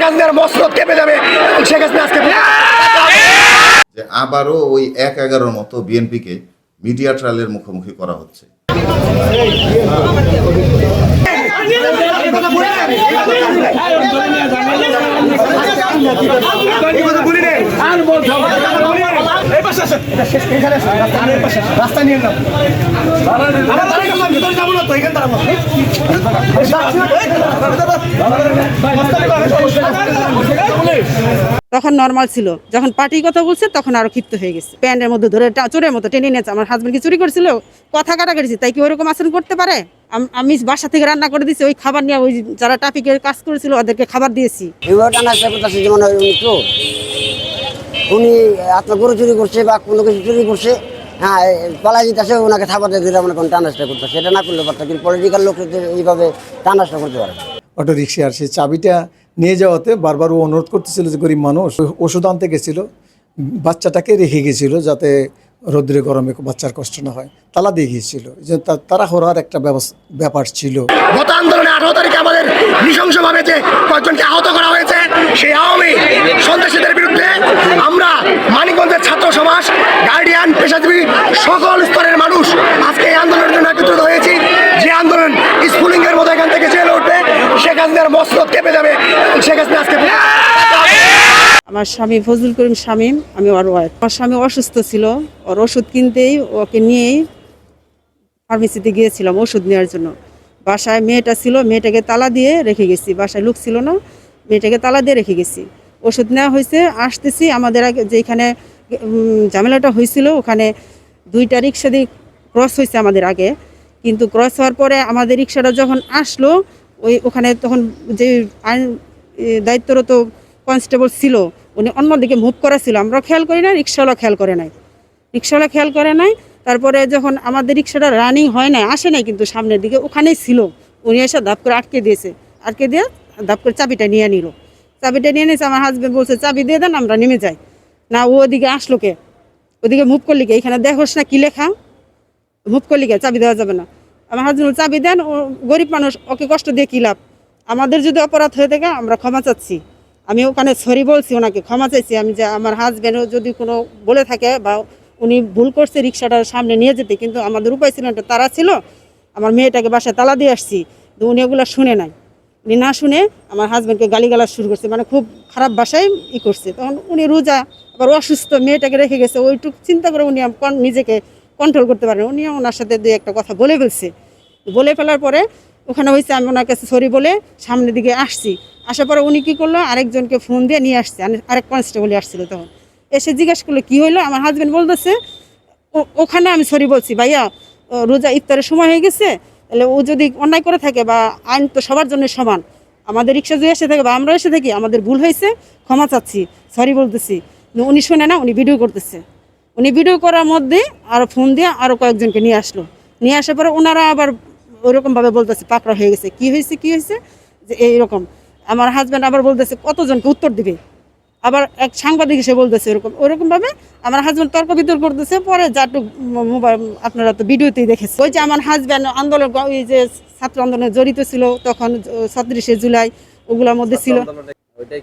শেখ হাসিনার কেঁপে যাবে। শেখ হাসিনা আবারও ওই এক এগারোর মতো বিএনপিকে মিডিয়া ট্রায়ালের মুখোমুখি করা হচ্ছে। রাস্তা নিয়ে ভিতরে যাব না তো, এখানে দাঁড়াবো। তখন নর্মাল ছিল। যখন পার্টির কথা বলছে তখন আরও ক্ষিপ্ত হয়ে গেছে। প্যান্টের মধ্যে ধরে চোরের মতো টেনে নিয়েছে। আমার হাজবেন্ড কি চুরি করছিল? কথা কাটাকাটিছে তাই কি ওরকম আচরণ করতে পারে? আম- বাসা থেকে রান্না করে দিয়েছি ওই খাবার নিয়ে ওই যারা ট্রাফিকের কাজ করেছিল ওদেরকে খাবার দিয়েছি। উনি তো উনি আপনার গরু চুরি করছে বা কোনো কিছু চুরি করছে হ্যাঁ পালাই যেতেছে ওনাকে থাপাতে দিতে মনে করেন টানাচটা করতেছে। এটা না করলে পারতো কিন্তু পলিটিক্যাল লোক এইভাবে টানাচটা করতে পারে অটো রিক্সার সেই চাবিটা নিয়ে যাওয়াতে বারবার ও অনুরোধ করতেছিল যে গরিব মানুষ ওষুধ আনতে গেছিল, বাচ্চাটাকে রেখে গেছিল যাতে রৌদ্রে গরমে বাচ্চার কষ্ট না হয়, তালা দিয়ে গিয়েছিল। যে তারা হরার একটা ব্যাপার ছিল। গত আন্দোলনে আঠারো তারিখে আমাদের নৃশংসভাবে যে কয়েকজনকে আহত করা হয়েছে, সেই আওয়ামী সন্ত্রাসীদের বিরুদ্ধে আমরা মানিকগঞ্জের ছাত্র সমাজ গার্ডিয়ান পেশাজীবী সকল স্তরের মানুষ আজকে এই আন্দোলনের জন্য একত্রিত হয়েছি যে আন্দোলন স্কুলিং এর মতো এখান থেকে জেলে উঠবে শেখ আমার স্বামী ফজলুল করিম স্বামী আমি ওর ওয়াইফ আমার স্বামী অসুস্থ ছিল, ওর ওষুধ কিনতেই ওকে নিয়েই ফার্মেসিতে গিয়েছিলাম ওষুধ নেওয়ার জন্য। বাসায় মেয়েটা ছিল, মেয়েটাকে তালা দিয়ে রেখে গেছি। বাসায় লোক ছিল না, মেয়েটাকে তালা দিয়ে রেখে গেছি। ওষুধ নেওয়া হয়েছে, আসতেছি। আমাদের আগে যেখানে ঝামেলাটা হয়েছিল, ওখানে দুইটা রিক্সা দিয়ে ক্রস হয়েছে আমাদের আগে। কিন্তু ক্রস হওয়ার পরে আমাদের রিক্সাটা যখন আসলো ওই ওখানে তখন যে আইন দায়িত্বরত কনস্টেবল ছিল, উনি অন্যদিকে মুভ করা ছিল আমরা খেয়াল করি না রিক্সাওয়ালা খেয়াল করে নাই। রিক্সাওয়ালা খেয়াল করে নাই, তারপরে যখন আমাদের রিক্সাটা রানিং হয় নাই, আসে নাই, কিন্তু সামনের দিকে ওখানেই ছিল। উনি এসে ধাপ করে আটকে দিয়েছে। আটকে দিয়ে ধাপ করে চাবিটা নিয়ে নিল। চাবিটা নিয়ে নিয়েছে, আমার হাজবেন্ড বলছে, চাবি দিয়ে দেন, আমরা নেমে যাই। না, ও ওদিকে আসলো কে? ওদিকে মুভ করলি কে? এখানে দেখোস না কি লেখা? মুভ করলি কে? চাবি দেওয়া যাবে না। আমার হাজবেন্ড চাবি দেন, ও গরিব মানুষ, ওকে কষ্ট দিয়ে কী লাভ? আমাদের যদি অপরাধ হয়ে থাকে, আমরা ক্ষমা চাচ্ছি। আমি ওখানে সরি বলছি ওনাকে, ক্ষমা চাইছি। আমি যে আমার হাজব্যান্ডও যদি কোনো বলে থাকে বা উনি ভুল করছে রিক্সাটার সামনে নিয়ে যেতে, কিন্তু আমাদের উপায় ছিল না তারা ছিল। আমার মেয়েটাকে বাসায় তালা দিয়ে আসছি, কিন্তু উনি ওগুলো শুনে নাই। উনি না শুনে আমার হাজব্যান্ডকে গালিগালাজ শুরু করছে মানে খুব খারাপ ভাষায় ই করছে। তখন উনি রোজা, আবার অসুস্থ, মেয়েটাকে রেখে গেছে, ওইটুকু চিন্তা করে উনি নিজেকে কন্ট্রোল করতে পারেন। উনি ওনার সাথে দুই একটা কথা বলে ফেলছে। বলে ফেলার পরে ওখানে হয়েছে আমি ওনার কাছে সরি বলে সামনের দিকে আসছি। আসার পরে উনি কী করল? আরেকজনকে ফোন দিয়ে নিয়ে আসছে। আরেক কনস্টেবলই আসছিল তখন। এসে জিজ্ঞাসা করল, কী হইল? আমার হাজব্যান্ড বলতেছে ওখানে আমি সরি বলছি, ভাইয়া রোজা ইফতারের সময় হয়ে গেছে, তাহলে ও যদি অন্যায় করে থাকে বা আইন তো সবার জন্য সমান, আমাদের রিক্সা যদি এসে থাকে বা আমরা এসে থাকি, আমাদের ভুল হয়েছে, ক্ষমা চাচ্ছি সরি বলতেছি। উনি শোনে না, উনি ভিডিও করতেছে। উনি ভিডিও করার মধ্যে আরও ফোন দিয়ে আরও কয়েকজনকে নিয়ে আসলো। নিয়ে আসার পরে ওনারা আবার ওইরকমভাবে বলতেছে, পাকড়া হয়ে গেছে। কি হয়েছে কি হয়েছে? যে এইরকম। আমার হাজব্যান্ড আবার বলতেছে, কতজনকে উত্তর দিবে? আবার এক সাংবাদিক এসে বলতেছে এরকম ওইরকম ভাবে আমার হাজব্যান্ড তর্ক বিতর্ক করতেছে, পরে যাটুক মোবাইল আপনারা তো ভিডিওতেই দেখেছে ওই যে আমার হাজব্যান্ড আন্দোলন ওই যে ছাত্র আন্দোলনে জড়িত ছিল, তখন ছত্রিশে জুলাই ওগুলোর মধ্যে ছিল।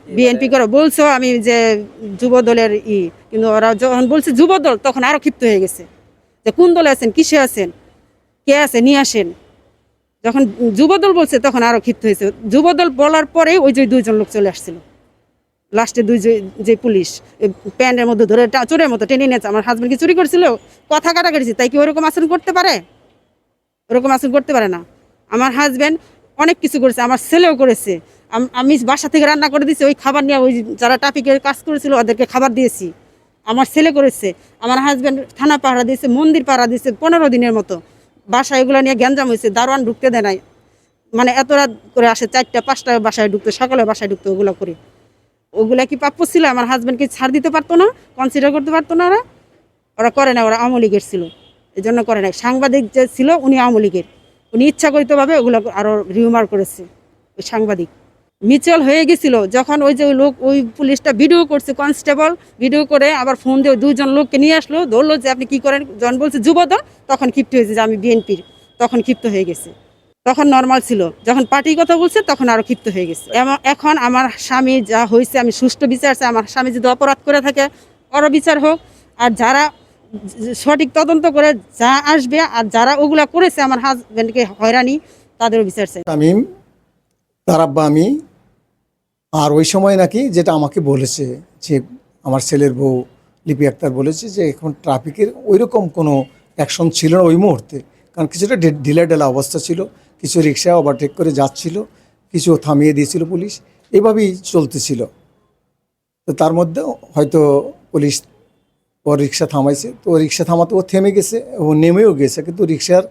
বিএনপি করে। বলছো আমি যে যুব দলের ই কিন্তু ওরা যখন বলছে যুব দল তখন আরও ক্ষিপ্ত হয়ে গেছে। যে কোন দলে আছেন কিসে আছেন কে আছে নিয়ে আসেন। যখন যুবদল বলছে তখন আরও ক্ষিপ্ত হয়েছে। যুবদল বলার পরে ওই যে দুইজন লোক চলে আসছিল। লাস্টে দুই যে- পুলিশ প্যান্টের মধ্যে ধরে চোরের মতো টেনে নিয়েছে। আমার হাজবেন্ড কি চুরি করছিল? কথা কাটাকাটিছে। তাই কি ওরকম আচরণ করতে পারে? ওরকম আচরণ করতে পারে না। আমার হাজবেন্ড অনেক কিছু করেছে। আমার ছেলেও করেছে। আম- বাসা থেকে রান্না করে দিয়েছি ওই খাবার নিয়ে ওই যারা ট্রাফিকের কাজ করেছিল ওদেরকে খাবার দিয়েছি। আমার ছেলে করেছে, আমার হাজব্যান্ড থানা পাহারা দিয়েছে, মন্দির পাহারা দিয়েছে পনেরো দিনের মতো। বাসা এগুলো নিয়ে গ্যাঞ্জাম হয়েছে, দারোয়ান ঢুকতে দেয় নাই। মানে এত রাত করে আসে, চারটা, পাঁচটা বাসায় ঢুকতো, সকালে বাসায় ঢুকতো ওগুলো করে। ওগুলা কি প্রাপ্য ছিল? আমার হাজব্যান্ডকে ছাড় দিতে পারতো না? কনসিডার করতে পারতো না ওরা? ওরা করে না, ওরা আওয়ামী লীগের ছিল। এই জন্য করে নাই। সাংবাদিক যে ছিল, উনি আওয়ামী লীগের। উনি ইচ্ছাকরিতভাবে ওগুলো আরও রিউমার করেছে, ওই সাংবাদিক। মিউচুয়াল হয়ে গেছিল, যখন ওই যে ওই লোক, ওই পুলিশটা ভিডিও করছে কনস্টেবল ভিডিও করে আবার ফোন দিয়ে দুজন লোককে নিয়ে আসলো, ধরলো যে আপনি কি করেন? যখন বলছে যুবদল তখন ক্ষিপ্ত হয়েছে যে আমি বিএনপির। তখন ক্ষিপ্ত হয়ে গেছে। তখন নর্মাল ছিল। যখন পার্টি কথা বলছে, তখন আরও ক্ষিপ্ত হয়ে গেছে। এখন আমার স্বামী যা হয়েছে, আমি সুষ্ঠু বিচার চাই। আমার স্বামী যদি অপরাধ করে থাকে ওরও বিচার হোক। আর যারা সঠিক তদন্ত করে যা আসবে, আর যারা ওগুলা করেছে, আমার হাজব্যান্ডকে হয়রানি, তাদেরও বিচার চাই। তার আব্বা আমি। আর ওই সময় নাকি যেটা আমাকে বলেছে যে, আমার ছেলের বউ লিপি আক্তার বলেছে যে, এখন ট্রাফিকের ওইরকম কোনো অ্যাকশন ছিল না ওই মুহূর্তে। কারণ কিছুটা ঢিলা ঢেলা অবস্থা ছিল, কিছু রিক্সা ওভারটেক করে যাচ্ছিল, কিছু থামিয়ে দিয়েছিল পুলিশ, এভাবেই চলতেছিল। তো তার মধ্যে হয়তো পুলিশ ও রিক্সা থামাইছে, তো রিক্সা থামাতে ও থেমে গেছে, ও নেমেও গেছে, কিন্তু রিক্সার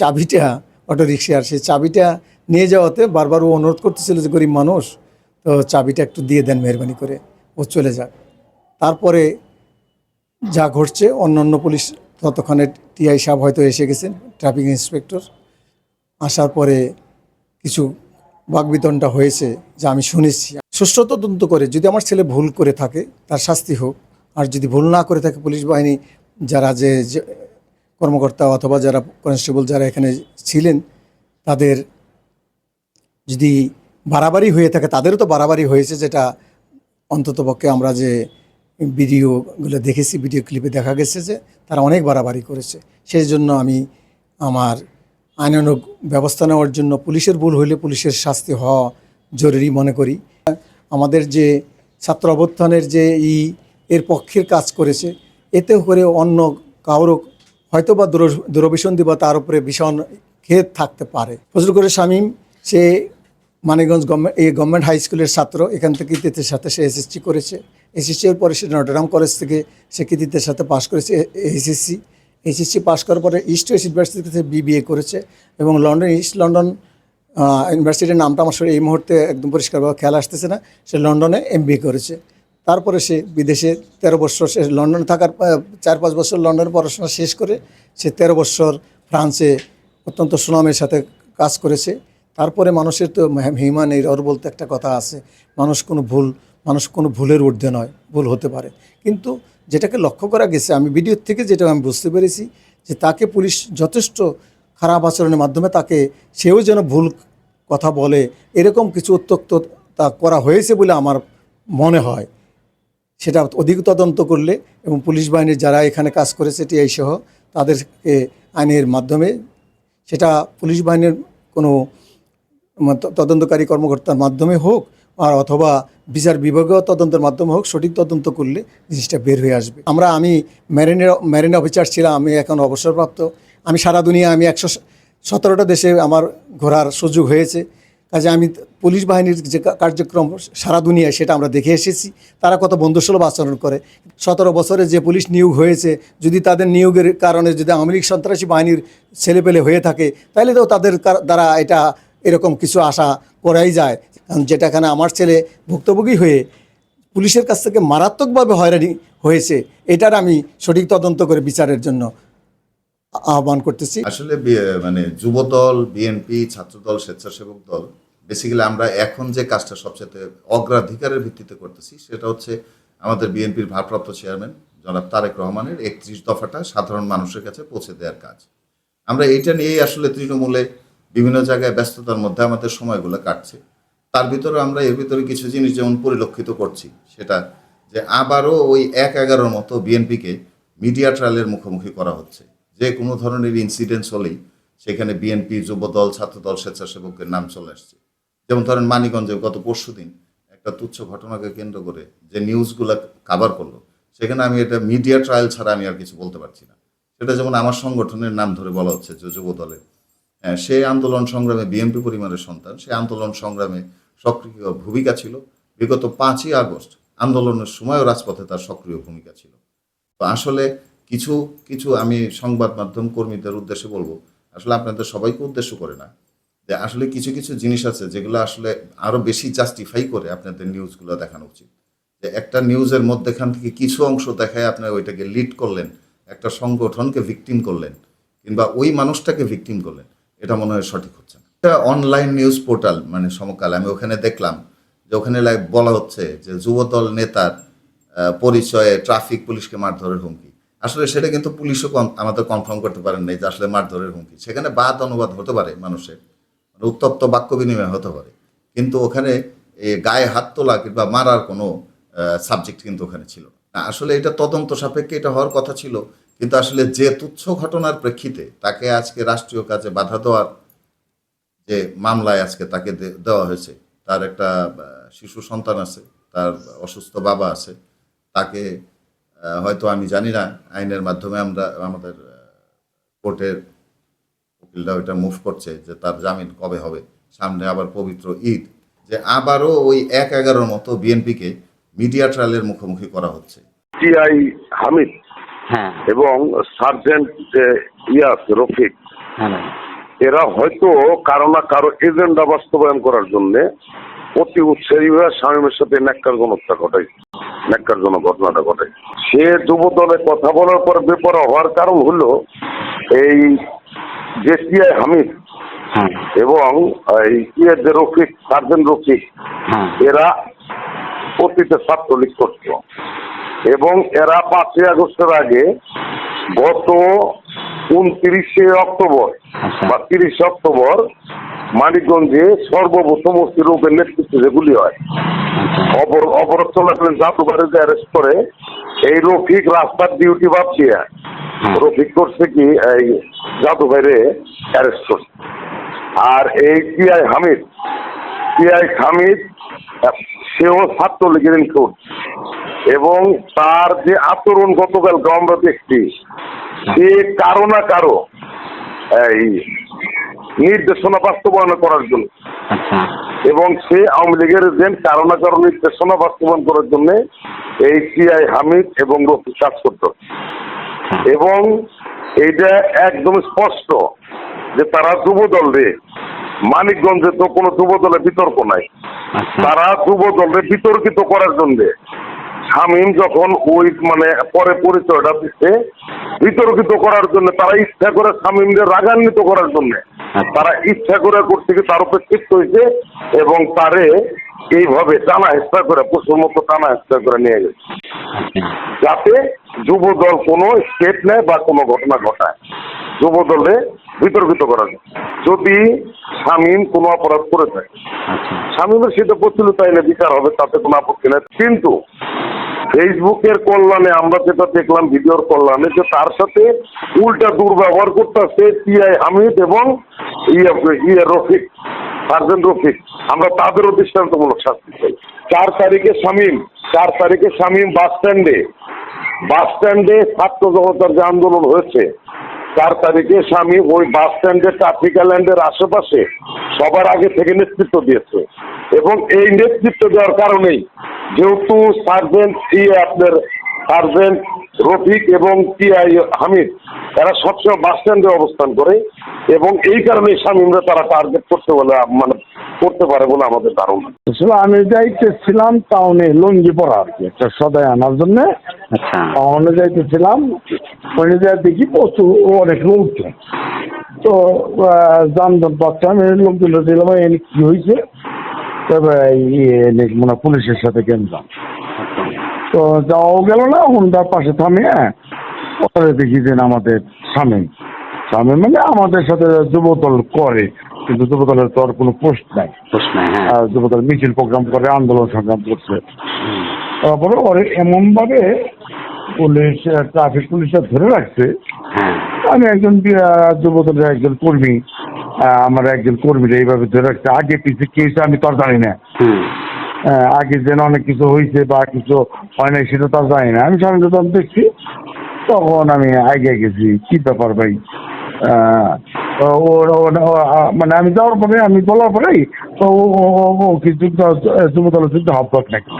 চাবিটা অটো রিক্সার সেই চাবিটা নিয়ে যাওয়াতে বারবার ও অনুরোধ করতেছিল যে গরিব মানুষ, তো চাবিটা একটু দিয়ে দেন মেহরবানি করে, ও চলে যাক। তারপরে যা ঘটছে অন্য অন্য পুলিশ ততক্ষণে টিআই সাহেব হয়তো এসে গেছেন, ট্রাফিক ইন্সপেক্টর। আসার পরে কিছু বাকবিতনটা হয়েছে যা আমি শুনেছি। সুষ্ঠু তদন্ত করে যদি আমার ছেলে ভুল করে থাকে, তার শাস্তি হোক। আর যদি ভুল না করে থাকে পুলিশ বাহিনী, যারা যে কর্মকর্তা অথবা যারা কনস্টেবল যারা এখানে ছিলেন, তাদের যদি বাড়াবাড়ি হয়ে থাকে, তাদেরও তো বাড়াবাড়ি হয়েছে যেটা অন্ততপক্ষে আমরা যে ভিডিওগুলো দেখেছি, ভিডিও ক্লিপে দেখা গেছে যে তারা অনেক বাড়াবাড়ি করেছে। সেই জন্য আমি আমার আইনানুগ ব্যবস্থা নেওয়ার জন্য পুলিশের ভুল হইলে পুলিশের শাস্তি হওয়া জরুরি মনে করি। আমাদের যে ছাত্র অভ্যুত্থানের যে ই এর পক্ষের কাজ করেছে, এতে করে অন্য কারও হয়তো বা দূর- দূরভিসন্ধি বা তার উপরে ভীষণ খেদ থাকতে পারে। ফজল করে শামীম, সে মানিকগঞ্জ গভর্নমেন্ট, এই গভর্নমেন্ট হাই স্কুলের ছাত্র, এখান থেকে কৃতিত্বের সাথে সে এসএসসি করেছে। এসএসসি এর পরে সে নটরডাম কলেজ থেকে সে কৃতিত্বের সাথে পাশ করেছে? এসএসসি এইচএসসি পাশ করার পরে ইস্ট ওয়েস্ট ইউনিভার্সিটি থেকে বিবিএ করেছে এবং লন্ডন ইস্ট লন্ডন ইউনিভার্সিটির নামটা আমার এই মুহূর্তে একদম পরিষ্কারভাবে খেয়াল আসতেছে না। সে লন্ডনে এমবিএ করেছে। তারপরে সে বিদেশে তেরো বছর সে লন্ডনে থাকার চার পাঁচ বছর লন্ডনে পড়াশোনা শেষ করে সে তেরো বছর ফ্রান্সে অত্যন্ত সুনামের সাথে কাজ করেছে। তারপরে মানুষের তো হিমান এরর বলতে একটা কথা আছে, মানুষ কোনো ভুল, মানুষ কোনো ভুলের ঊর্ধ্বে নয়, ভুল হতে পারে। কিন্তু যেটাকে লক্ষ্য করা গেছে, আমি ভিডিও থেকে যেটা আমি বুঝতে পেরেছি, যে তাকে পুলিশ যথেষ্ট খারাপ আচরণের মাধ্যমে তাকে সেও যেন ভুল কথা বলে, এরকম কিছু উত্তক্ত তা করা হয়েছে বলে আমার মনে হয়। সেটা অধিক তদন্ত করলে এবং পুলিশ বাহিনীর যারা এখানে কাজ করেছে টিআই সহ তাদেরকে আইনের মাধ্যমে সেটা পুলিশ বাহিনীর কোনো তদন্তকারী কর্মকর্তার মাধ্যমে হোক, আর অথবা বিচার বিভাগীয় তদন্তের মাধ্যমে হোক, সঠিক তদন্ত করলে জিনিসটা বের হয়ে আসবে। আমরা, আমি ম্যারিনের ম্যারিন অফিসার ছিলাম, আমি এখন অবসরপ্রাপ্ত। আমি সারা দুনিয়া, আমি একশো সতেরোটা দেশে আমার ঘোরার সুযোগ হয়েছে। কাজে আমি পুলিশ বাহিনীর যে কার্যক্রম সারা দুনিয়ায় সেটা আমরা দেখে এসেছি। তারা কত বন্ধুসুলভ আচরণ করে। সতেরো বছরে যে পুলিশ নিয়োগ হয়েছে, যদি তাদের নিয়োগের কারণে যদি আওয়ামী লীগ সন্ত্রাসী বাহিনীর ছেলেপেলে হয়ে থাকে তাহলে তো তাদের দ্বারা এটা এরকম কিছু আশা করাই যায়। কারণ যেটা এখানে আমার ছেলে ভুক্তভোগী হয়ে পুলিশের কাছ থেকে মারাত্মকভাবে হয়রানি হয়েছে, এটার আমি সঠিক তদন্ত করে বিচারের জন্য আহ্বান করতেছি। আসলে মানে যুবদল, বিএনপি, ছাত্রদল, স্বেচ্ছাসেবক দল বেসিক্যালি আমরা এখন যে কাজটা সবচেয়ে অগ্রাধিকারের ভিত্তিতে করতেছি, সেটা হচ্ছে আমাদের বিএনপির ভারপ্রাপ্ত চেয়ারম্যান জনাব তারেক রহমানের একত্রিশ দফাটা সাধারণ মানুষের কাছে পৌঁছে দেওয়ার কাজ। আমরা এইটা নিয়েই আসলে তৃণমূলে বিভিন্ন জায়গায় ব্যস্ততার মধ্যে আমাদের সময়গুলো কাটছে। তার ভিতরে আমরা এর ভিতরে কিছু জিনিস যেমন পরিলক্ষিত করছি, সেটা যে আবারও ওই এক এগারোর মতো বিএনপিকে মিডিয়া ট্রায়ালের মুখোমুখি করা হচ্ছে। যে কোনো ধরনের ইনসিডেন্টস হলেই সেখানে বিএনপি যুবদল, ছাত্রদল, স্বেচ্ছাসেবকের নাম চলে আসছে। যেমন ধরেন মানিকগঞ্জে গত পরশু দিন একটা তুচ্ছ ঘটনাকে কেন্দ্র করে যে নিউজগুলো কাভার করল, সেখানে আমি এটা মিডিয়া ট্রায়াল ছাড়া আমি আর কিছু বলতে পারছি না। সেটা যেমন আমার সংগঠনের নাম ধরে বলা হচ্ছে যে যুব দলের সে আন্দোলন সংগ্রামে বিএনপি পরিবারের সন্তান সে আন্দোলন সংগ্রামে সক্রিয় ভূমিকা ছিল। বিগত পাঁচই আগস্ট আন্দোলনের সময়ও রাজপথে তার সক্রিয় ভূমিকা ছিল। তো আসলে কিছু কিছু আমি সংবাদ মাধ্যম কর্মীদের উদ্দেশ্যে বলব, আসলে আপনাদের সবাইকে উদ্দেশ্য করে না। যে আসলে কিছু কিছু জিনিস আছে যেগুলো আসলে আরও বেশি জাস্টিফাই করে আপনাদের নিউজগুলো দেখানো উচিত। যে একটা নিউজের মধ্যেখান থেকে কিছু অংশ দেখায় আপনি ওইটাকে লিড করলেন, একটা সংগঠনকে ভিকটিম করলেন, কিংবা ওই মানুষটাকে ভিকটিম করলেন। এটা মনে হয় সঠিক হচ্ছে না। একটা অনলাইন নিউজ পোর্টাল মানে সমকাল, আমি ওখানে দেখলাম যে ওখানে লাইক বলা হচ্ছে যে যুবদল নেতার পরিচয়ে ট্রাফিক পুলিশকে মারধরের হুমকি। আসলে সেটা কিন্তু পুলিশও আমাদের কনফার্ম করতে পারেন নাই যে আসলে মারধরের হুমকি। সেখানে বাদ অনুবাদ হতে পারে মানুষের মানে উত্তপ্ত বাক্য বিনিময় হতে পারে। কিন্তু ওখানে গায়ে হাত তোলা কিংবা মারার কোনো সাবজেক্ট কিন্তু ওখানে ছিল। না, আসলে এটা তদন্ত সাপেক্ষে এটা হওয়ার কথা ছিল। কিন্তু আসলে যে তুচ্ছ ঘটনার প্রেক্ষিতে তাকে আজকে রাষ্ট্রীয় কাজে বাধা দেওয়ার যে মামলায় আজকে তাকে দেওয়া হয়েছে, তার একটা শিশু সন্তান আছে, তার অসুস্থ বাবা আছে, তাকে হয়তো আমি জানি না, আইনের মাধ্যমে আমরা, আমাদের কোর্টের উকিলরা ওইটা মুভ করছে যে তার জামিন কবে হবে। সামনে আবার পবিত্র ঈদ, যে আবারও ওই এক এগারোর মতো বিএনপিকে মিডিয়া ট্রায়ালের মুখোমুখি করা হচ্ছে। টিআই হামিদ হ্যাঁ। এবং সার্জেন্ট যে ইয়াস রফিক হ্যাঁ এরা হয়তো কারও না কারও এজেন্ডা বাস্তবায়ন করার জন্য অতি উৎসাহী হয়ে শামীমের সাথে ন্যাক্কারজনকটা ঘটাই ন্যাক্কারজনক ঘটনাটা ঘটাই সে যুব দলে কথা বলার পর বেপরা হওয়ার কারণ হলো এই যে টিআই হামিদ হ্যাঁ। এবং এই ইয়ে যে রফিক সার্জেন্ট রফিক হ্যাঁ। এরা অতীতে ছাত্রলীগ করত। এবং এরা পাঁচই আগস্টের আগে গত উনত্রিশে অক্টোবর আচ্ছা। বা তিরিশে অক্টোবর মানিকগঞ্জে সর্বপ্রথম রোগের নেতৃত্বে যেগুলি হয় অবর- অবরোধ চলাকালীন জাদুঘরে যে অ্যারেস্ট করে এই রফিক রাস্তার ডিউটি বাদ দিয়ে রফিক করছে কি এই জাদুঘরে অ্যারেস্ট করছে। আর এই টিআই হামিদ টিআই হামিদ আহ, সেও ছাত্রলীগের ইনক্লুড এবং তার যে আচরণ গতকালকে আমরা দেখছি সে কারও না কারও এই নির্দেশনা বাস্তবায়ন করার জন্য। আচ্ছা। এবং সে আওয়ামী লীগের এজেন্ট কারও না কারও নির্দেশনা বাস্তবায়ন করার জন্য এই সিআই হামিদ এবং রফিক কাজ করত এবং এইটা একদম স্পষ্ট যে তারা যুব দল রে মানিকগঞ্জে তো কোনো যুব দলের বিতর্ক নাই। আচ্ছা। তারা যুব দলকে বিতর্কিত করার জন্য শামীম যখন ওই মানে পরে পরিচয়টা দিচ্ছে বিতর্কিত করার জন্য তারা ইচ্ছা করে শামীমদের রাগান্বিত করার জন্য তারা ইচ্ছা করে করতে গিয়ে তার উপর ক্ষিপ্ত হয়েছে এবং তারে এইভাবে টানা হেস্তা করে পশুর মতো টানা হেস্তা করে নিয়ে গেছে। আচ্ছা। যাতে যুব দল কোনো স্টেপ নেয় বা কোনো ঘটনা ঘটায়। যুব দলে বিতর্কিত করার জন্য। যদি শামীম কোনো অপরাধ করে থাকে। আচ্ছা। স্বামীমের সেটা প্রচলিত আইনে বিচার হবে তাতে কোনো আপত্তি নেই। কিন্তু ফেসবুকের কল্যাণে, আমরা যেটা দেখলাম ভিডিওর কল্যাণে, যে তার সাথে উল্টা দুর্ব্যবহার করতেছে টিআই হামিদ এবং ইয়ে ইয়ে রফিক, সার্জেন্ট রফিক। আমরা তাদেরও দৃষ্টান্তমূলক শাস্তি চাই। চার তারিখে শামীম, চার তারিখে শামীম বাস স্ট্যান্ডে। বাস স্ট্যান্ডে ছাত্র জনতার যে আন্দোলন হয়েছে, চার তারিখে স্বামী ওই বাস স্ট্যান্ডের ট্রাফিক আইল্যান্ডের আশেপাশে সবার আগে থেকে নেতৃত্ব দিয়েছে। এবং এই নেতৃত্ব দেওয়ার কারণেই যেহেতু সার্জেন্ট ইয়ে আপনার সার্জেন্ট রফিক এবং টিআই হামিদ তারা সবসময় বাস স্ট্যান্ডে অবস্থান করে এবং এই কারণে স্বামীরা তারা টার্গেট করতে বলে মানে করতে পারে বলে আমাদের ধারণা। আসলে আমি যাইতেছিলাম টাউনে লুঙ্গি পরা আর কি একটা সদায় আনার জন্য। আচ্ছা। টাউনে যাইতেছিলাম ওখানে যাই দেখি প্রচুর অনেক লোকজন। তো যানজট পাচ্ছে আমি লোকজন দিলাম এর কি হয়েছে তবে ইয়ে মনে পুলিশের সাথে গেলাম তো যাওয়াও গেল না হুন্ডার পাশে থামিয়ে পরে দেখি যে আমাদের স্বামী। স্বামী মানে আমাদের সাথে যুবদল করে কিন্তু যুবদলের তো আর কোনো পোস্ট নাই। হ্যাঁ। যুবদল মিছিল প্রোগ্রাম করে আন্দোলন সংগ্রাম করছে। তারপরে ওরে এমন ভাবে পুলিশ ট্রাফিক পুলিশরা ধরে রাখছে। হ্যাঁ। আমি একজন যুবদলের একজন কর্মী। আমার একজন কর্মীরা এইভাবে ধরে রাখছে। আগে পিছিয়ে কি হয়েছে আমি তো জানি না। আগে যেন অনেক কিছু হয়েছে বা কিছু হয় নাই সেটা তো জানি না। আমি সামনে যখন দেখছি তখন আমি আগে গেছি। কি ব্যাপার ভাই? মানে আমি যাওয়ার পরে আমি বলার পরেই তো ও কি যুদ্ধ যুবদলের যুদ্ধ আহ্বায়ক নাকি?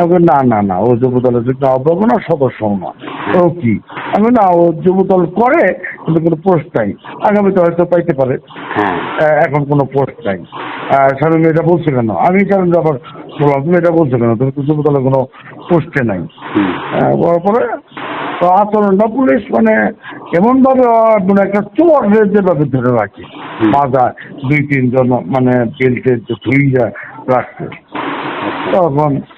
আমি না না না ও যুবদলের যুদ্ধ আহ্বায়ক না সদস্য না। ও কি? আমি না ও যুবদল করে কিন্তু কোনো পোস্ট নাই। আগামীতে হয়তো পাইতে পারে। হ্যাঁ। এখন কোনো পোস্ট নাই। স্বামী এটা বলছে কেন আমি কারণ আবার বললাম তুমি এটা বলছো কেন তুমি তো যুবদলের কোনো পোস্টে নাই। বলার পরে আচরণটা পুলিশ মানে এমন ভাবে মানে একটা চোর যেভাবে ধরে রাখে। মাজা দুই তিনজন মানে বেল্টে ধুইয়া রাখছে তখন আমি দিকে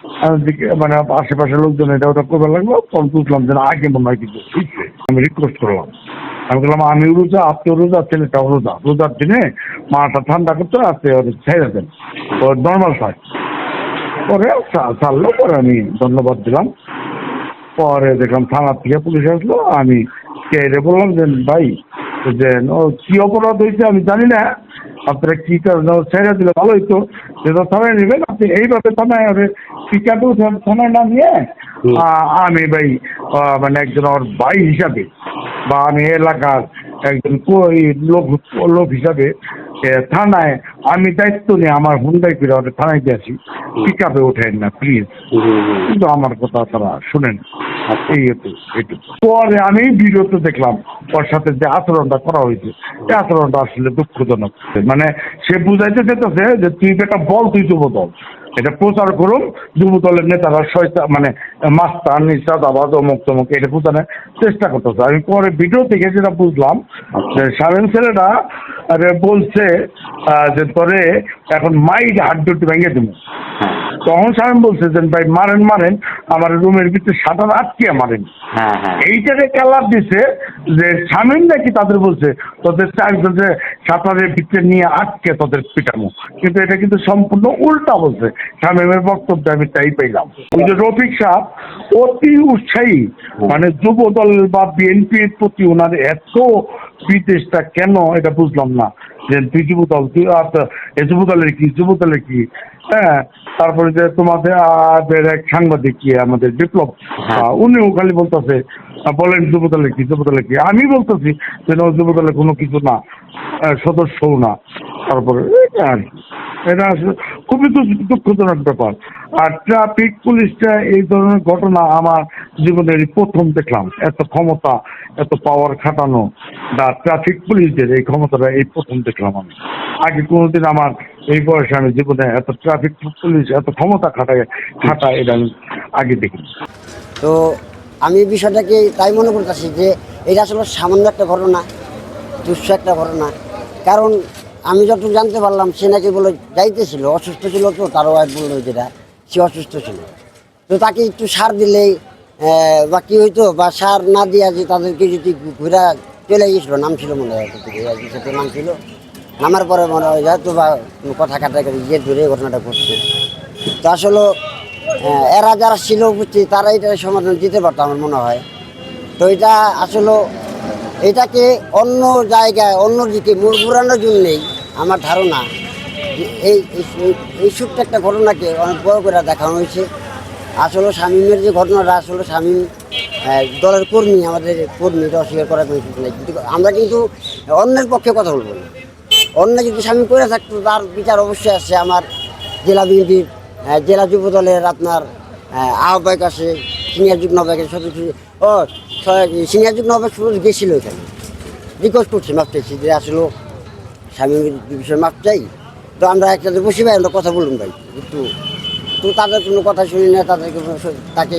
মানে আশেপাশের লোকজন এটা ওটা করবে লাগল, তখন বুঝলাম যে আগে মনে হয় আমি রিকোয়েস্ট করলাম। আমি বললাম, আমি রোজা আপনি রোজা, ছেলেটাও রোজা। রোজার দিনে মাটা ঠান্ডা করতে আপনি ওর ছেড়ে দেন। ও নর্মাল থাক পরে ছাড়লো পরে আমি ধন্যবাদ দিলাম। পরে দেখলাম থানা থেকে পুলিশ আসলো, আমি কে বললাম যে, ভাই, যে কি অপরাধ হয়েছে আমি জানি না। আপনারা কি কারণে ছেড়ে দিলে? ভালো তো থানায় নেবেন আপনি এইভাবে থানায় ওরে টিকাটু থানায় না নিয়ে আমি ভাই মানে একজন ওর ভাই হিসাবে বা আমি এলাকার একজন লোক লোক হিসাবে থানায় আমি দায়িত্ব নিয়ে আমার হুন্ডাই করে ওদের থানায় গেছি। পিক আপে ওঠেন না প্লিজ। কিন্তু আমার কথা তারা শুনেন। এটু পরে আমি ভিডিওতে দেখলাম, ওর সাথে যে আচরণটা করা হয়েছে, এই আচরণটা আসলে দুঃখজনক। মানে সে বুঝাইতে চেতেছে যে, তুই একটা বল, তুই তো দল এটা প্রচার করুন যুব দলের নেতারা শয়তা মানে মাস্তান নিঃশ্বাস আবাদ অমুক তমুক এটা বোঝানোর চেষ্টা করতেছে। আমি পরে ভিডিও থেকে যেটা বুঝলাম যে সাবেন ছেলেরা বলছে যে তোরে এখন মাইড হাড্ডি ভেঙে দেবো। তখন স্বামী বলছে যে ভাই মারেন মারেন আমার রুমের ভিতরে সাঁতার আটকে মারেন। হ্যাঁ হ্যাঁ। এইটাকে কালার দিছে যে স্বামীন নাকি তাদের বলছে তোদের চারজন যে সাঁতারের ভিতরে নিয়ে আটকে তোদের পিটানো। কিন্তু এটা কিন্তু সম্পূর্ণ উল্টা বলছে। স্বামীমের বক্তব্য আমি তাই পাইলাম ওই যে রফিক সাহ অতি উৎসাহী মানে যুব দল বা বিএনপির প্রতি ওনার এত বিদেশটা কেন এটা বুঝলাম না। যে তুই যুব দল তুই যুব দলের কি যুব দলের কি? হ্যাঁ তারপরে যে তোমাদের আমাদের এক সাংবাদিক কি আমাদের বিপ্লব উনিও খালি বলতেছে বলেন যুবদলে কি যুবদলে কি? আমি বলতেছি যে না, যুবদলে কোনো কিছু না সদস্যও না। তারপরে আর। এটা আসলে খুবই দুঃখ- দুঃখজনক ব্যাপার। আর ট্রাফিক পুলিশটা এই ধরনের ঘটনা আমার জীবনের প্রথম দেখলাম। এত ক্ষমতা, এত পাওয়ার খাটানো বা ট্রাফিক পুলিশদের এই ক্ষমতাটা এই প্রথম দেখলাম আমি। আগে কোনোদিন আমার এই বয়সে আমি জীবনে এত ট্রাফিক পুলিশ এত ক্ষমতা খাটায় খাটায় এটা আমি আগে দেখিনি। তো আমি বিষয়টাকে তাই মনে করতেছি যে এটা আসলে সামান্য একটা ঘটনা তুচ্ছ একটা ঘটনা। কারণ আমি যত জানতে পারলাম, সে নাকি বলে যাইতেছিল অসুস্থ ছিল তো, তারও ওয়াইফ বলল যেটা, সে অসুস্থ ছিল। তো তাকে একটু সার দিলেই বা কী হইতো, বা সার না দিয়া যে তাদেরকে যদি ঘুরা চলে গেছিল, নাম ছিল মনে হয় সাথে নাম ছিল। নামার পরে মনে হয় তো বা কথা কাটা করে ইয়ে ধরে ঘটনাটা ঘটছে। তো আসলে এরা যারা ছিল বুঝছি তারা এটার সমাধান দিতে পারতো আমার মনে হয়। তো এটা আসলে, এটাকে অন্য জায়গায়, অন্য দিকে মুড় ঘুরানোর জন্যেই আমার ধারণা এই, এই- এই একটা ঘটনাকে অনেক বড় করে দেখানো হয়েছে। আসলে শামীমের যে ঘটনাটা, আসলে শামীম দলের কর্মী, আমাদের কর্মী, এটা অস্বীকার করার কোনো কিন্তু আমরা কিন্তু অন্যের পক্ষে কথা বলব না। অন্য যদি স্বামী করে থাকতো, তার বিচার অবশ্যই আছে আমার জেলা বিএনপির জেলা যুব দলের আপনার আহ্বায়ক আছে, সিনিয়র যুগ্ম আহ্বায়কের সদস্য। ও সিনিয়র যুগ্ম আহ্বায়ক গেছিল এখানে। রিকোয়েস্ট করছি মাপ যে আসলে স্বামীর বিষয়ে মাপ চাই, তো আমরা একসাথে বসে ভাই, আমরা কথা বলুন ভাই। একটু তো তাদের কোনো কথা শুনি না তাদেরকে তাকে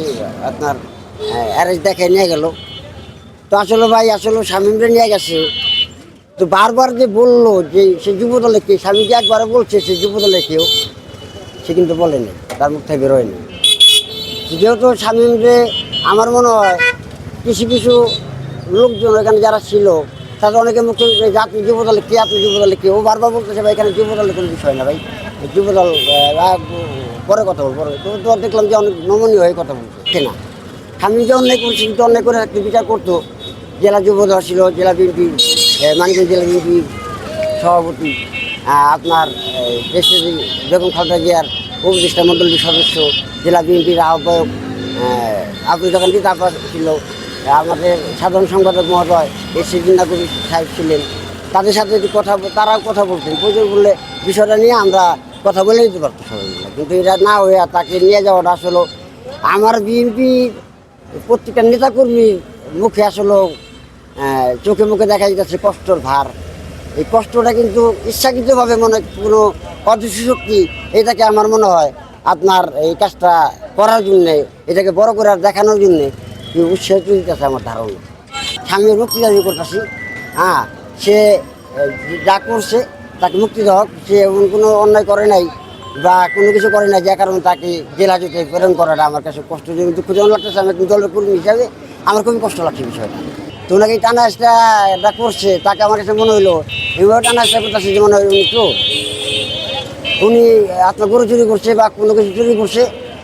আপনার অ্যারেস্ট দেখে নিয়ে গেল। তো আসলে ভাই, আসলে স্বামীরে নিয়ে গেছে। তো বারবার যে বলল যে সে যুবদলে কে, স্বামীকে একবার বলছে সে যুবদলে কেউ, সে কিন্তু বলেনি তার মুখ থেকে বেরোয়নি যেহেতু স্বামীম যে আমার মনে হয় কিছু কিছু লোকজন এখানে যারা ছিল তাদের অনেকে মুখে আপনি যুবদলে কে আপনি যুবদলে কে? ও বারবার বলতেছে ভাই এখানে যুবদলের কোনো বিষয় না ভাই। যুবদল পরে কথা বলব পরে তো দেখলাম যে অনেক নমনীয় হয়ে কথা বলছে। সে না? স্বামী যে অন্যায় করছে কিন্তু অন্যায় করে একটু বিচার করতো। জেলা যুবদল ছিল জেলা বিএনপি মানিকগঞ্জ জেলা বিএনপির সভাপতি আপনার দেশের বেগম খালেদা জিয়ার উপদেষ্টা মণ্ডলীর সদস্য জেলা বিএনপির আহ্বায়ক আহ, আপনি যখন দিতাপা ছিল। আমাদের সাধারণ সম্পাদক মহোদয় এস জিন্না সাহেব ছিলেন। তাদের সাথে যদি কথা তারাও কথা বলতেন। প্রয়োজন বললে বিষয়টা নিয়ে আমরা কথা বলে দিতে পারতো সবাই কিন্তু এটা না হয়ে তাকে নিয়ে যাওয়াটা আসলে আমার বিএনপির প্রত্যেকটা নেতাকর্মী মুখে আসলে চোখে মুখে দেখা যাচ্ছে কষ্টর ভার। এই কষ্টটা কিন্তু ইচ্ছাকৃতভাবে মনে কোনো অদৃশ্য শক্তি এটাকে আমার মনে হয় আপনার এই কাজটা করার জন্যে, এটাকে বড় করে দেখানোর জন্যে কি উৎসাহিত দিতেছে আমার ধারণা। স্বামীর মুক্তি দাবি করতেছি। হ্যাঁ সে যা করছে, তাকে মুক্তি দেওয়া সে এমন কোনো অন্যায় করে নাই বা কোনো কিছু করে নাই যে কারণে তাকে জেলা যেতে প্রেরণ করাটা আমার কাছে কষ্ট দুঃখজনক লাগতেছে। আমি দলের কর্মী হিসাবে আমার খুবই কষ্ট লাগছে বিষয়টা। তো ওনাকে টানা আসটা এটা করছে, তাকে আমার কাছে মনে হইল, এইভাবে টানা আসটা করতেছে যে মনে হয় উনি একটু, উনি আপনার গরু চুরি করছে বা কোনো কিছু চুরি করছে।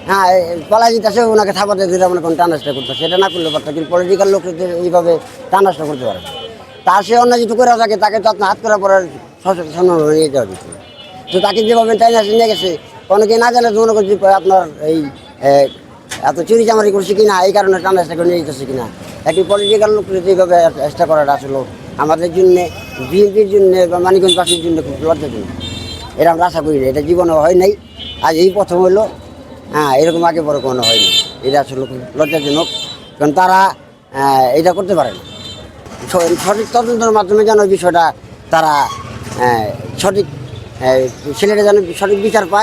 হ্যাঁ পালাই যেতেছে ওনাকে থাপাতে দিতে মনে করেন টানাসটা করতেছে এটা না করলে পারতো, কিন্তু পলিটিক্যাল লোক এইভাবে টানাসটা করতে পারে তার সে অন্য কিছু করে থাকে, তাকে তো আপনার হাত করা পরে সচেতন নিয়ে যেতে হবে। তো তাকে যেভাবে টাইনাসে নিয়ে গেছে, অনেকে না জানে মনে করছি আপনার এই এত চুরি চামারি করছে কিনা, এই কারণে টানাসটা করে নিয়ে যেতেছে কিনা। একটি পলিটিক্যাল লোক এইভাবে চেষ্টা করাটা আসলে, আমাদের জন্য, বিএনপির জন্য বা মানিকগঞ্জ পার্টির জন্য খুব লজ্জাজনক। এরকম আশা করি না, এটা জীবনে হয় নাই। আজ এই প্রথম হইল হ্যাঁ এরকম আগে বড় কোনো হয়নি। এটা আসলে লজ্জাজনক, কারণ তারা এটা করতে পারে না। সঠিক তদন্তের মাধ্যমে যেন বিষয়টা তারা সঠিক ছেলেরা ছেলেটা যেন সঠিক বিচার পায়।